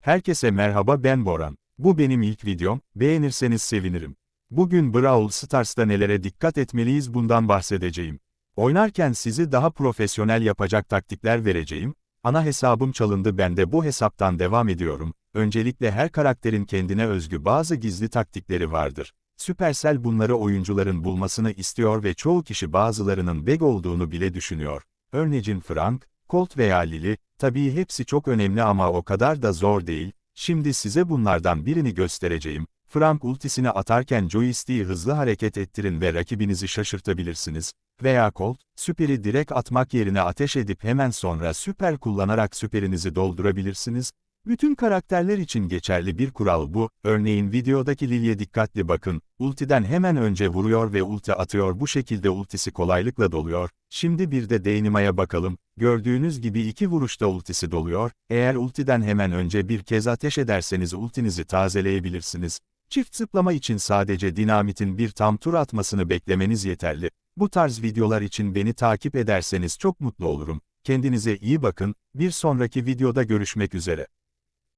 Herkese merhaba ben Boran. Bu benim ilk videom, beğenirseniz sevinirim. Bugün Brawl Stars'ta nelere dikkat etmeliyiz bundan bahsedeceğim. Oynarken sizi daha profesyonel yapacak taktikler vereceğim. Ana hesabım çalındı ben de bu hesaptan devam ediyorum. Öncelikle her karakterin kendine özgü bazı gizli taktikleri vardır. Supercell bunları oyuncuların bulmasını istiyor ve çoğu kişi bazılarının beg olduğunu bile düşünüyor. Örneğin Frank, Colt veya Lily, tabii hepsi çok önemli ama o kadar da zor değil. Şimdi size bunlardan birini göstereceğim. Frank ultisini atarken joystick'i hızlı hareket ettirin ve rakibinizi şaşırtabilirsiniz. Veya Colt, süperi direkt atmak yerine ateş edip hemen sonra süper kullanarak süperinizi doldurabilirsiniz. Bütün karakterler için geçerli bir kural bu, örneğin videodaki Lily'e dikkatli bakın, ultiden hemen önce vuruyor ve ulti atıyor bu şekilde ultisi kolaylıkla doluyor. Şimdi bir de Dainima'ya bakalım, gördüğünüz gibi iki vuruşta ultisi doluyor, eğer ultiden hemen önce bir kez ateş ederseniz ultinizi tazeleyebilirsiniz. Çift zıplama için sadece dinamitin bir tam tur atmasını beklemeniz yeterli. Bu tarz videolar için beni takip ederseniz çok mutlu olurum. Kendinize iyi bakın, bir sonraki videoda görüşmek üzere.